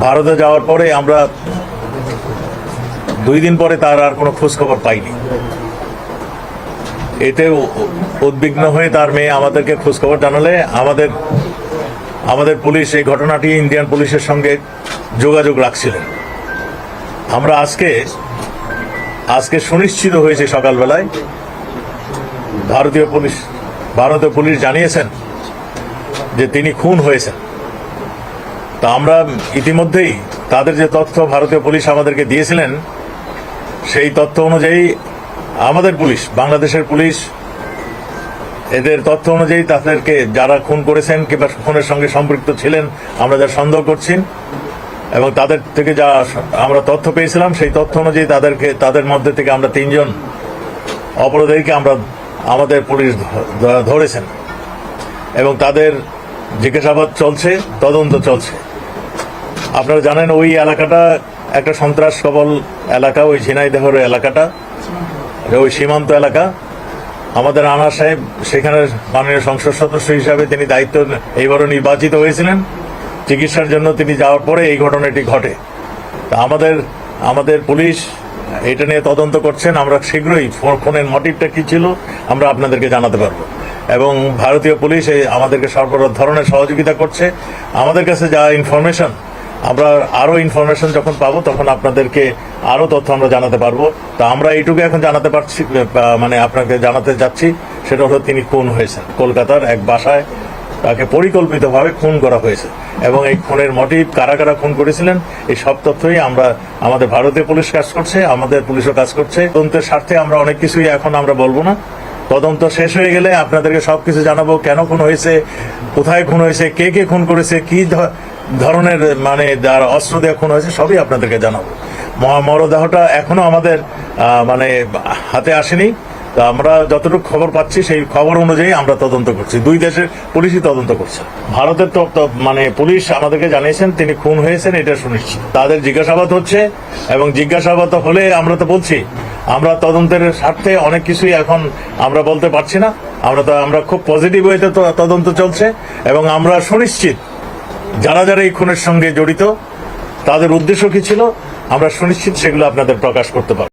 ভারতে যাওয়ার পরে আমরা দুই দিন পরে তার আর কোনো খোঁজ খবর পাইনি। এতে উদ্বিগ্ন হয়ে তার মেয়ে আমাদেরকে খোঁজ খবর জানালে আমাদের আমাদের পুলিশ এই ঘটনাটি ইন্ডিয়ান পুলিশের সঙ্গে যোগাযোগ রাখছিলেন। আমরা আজকে আজকে সুনিশ্চিত হয়েছে সকালবেলায়, ভারতীয় পুলিশ ভারতীয় পুলিশ জানিয়েছেন যে তিনি খুন হয়েছেন। তা আমরা ইতিমধ্যেই তাদের যে তথ্য ভারতীয় পুলিশ আমাদেরকে দিয়েছিলেন, সেই তথ্য অনুযায়ী আমাদের পুলিশ, বাংলাদেশের পুলিশ, এদের তথ্য অনুযায়ী তাদেরকে যারা খুন করেছেন কিংবা খুনের সঙ্গে সম্পৃক্ত ছিলেন, আমরা যা সন্দেহ করছি এবং তাদের থেকে যা আমরা তথ্য পেয়েছিলাম, সেই তথ্য অনুযায়ী তাদেরকে, তাদের মধ্যে থেকে আমরা তিনজন অপরাধীকে আমরা, আমাদের পুলিশ ধরেছেন এবং তাদের জিজ্ঞাসাবাদ চলছে, তদন্ত চলছে। আপনারা জানেন ওই এলাকাটা একটা সন্ত্রাস কবল এলাকা, ওই ঝিনাইদহের এলাকাটা। ওই সীমান্ত এলাকা। আমাদের আনা সাহেব, সেখানে মাননীয় সংসদ সদস্য হিসাবে তিনি দায়িত্ব এইবারও নির্বাচিত হয়েছিলেন। চিকিৎসার জন্য তিনি যাওয়ার পরে এই ঘটনাটি ঘটে। তা আমাদের আমাদের পুলিশ এটা নিয়ে তদন্ত করছেন। আমরা শীঘ্রই ফো- খুনের মোটিভটা কি ছিল, আমরা আপনাদেরকে জানাতে পারব। এবং ভারতীয় পুলিশ আমাদেরকে সর্ব ধরনের সহযোগিতা করছে। আমাদের কাছে যা ইনফরমেশন আমরা আরও ইনফরমেশন যখন পাবো, তখন আপনাদেরকে আরও তথ্য আমরা জানাতে পারব। তা আমরা এইটুকু এখন জানাতে পারছি মানে আপনাকে জানাতে যাচ্ছি, সেটা হলো তিনি খুন হয়েছেন। কলকাতার এক বাসায় তাকে পরিকল্পিতভাবে খুন করা হয়েছে। এবং এই খুনের মোটিভ কারা কারা খুন করেছিলেন, এই সব তথ্যই আমরা, আমাদের ভারতীয় পুলিশ কাজ করছে, আমাদের পুলিশও কাজ করছে। তদন্তের স্বার্থে আমরা অনেক কিছুই এখন আমরা বলব না। তদন্ত শেষ হয়ে গেলে আপনাদেরকে সবকিছু জানাব, কেন খুন হয়েছে, কোথায় খুন হয়েছে, কে কে খুন করেছে, কি ধরনের মানে যার অস্ত্র দিয়ে খুন হয়েছে, সবই আপনাদেরকে জানাব। মরদেহটা এখনও আমাদের মানে হাতে আসেনি। তা আমরা যতটুকু খবর পাচ্ছি, সেই খবর অনুযায়ী আমরা তদন্ত করছি। দুই দেশের পুলিশই তদন্ত করছে। ভারতের মানে পুলিশ আমাদেরকে জানিয়েছেন, তিনি খুন হয়েছেন, এটা শুনেছি তাদের জিজ্ঞাসাবাদ হচ্ছে, এবং জিজ্ঞাসাবাদ হলে আমরা তো বলছি, আমরা তদন্তের স্বার্থে অনেক কিছুই এখন আমরা বলতে পারছি না। আমরা তো আমরা খুব পজিটিভ ওয়েতে তদন্ত চলছে, এবং আমরা সুনিশ্চিত যারা যারা এই খুনের সঙ্গে জড়িত, তাদের উদ্দেশ্য কি ছিল? আমরা সুনিশ্চিত সেগুলো আপনাদের প্রকাশ করতে পারব।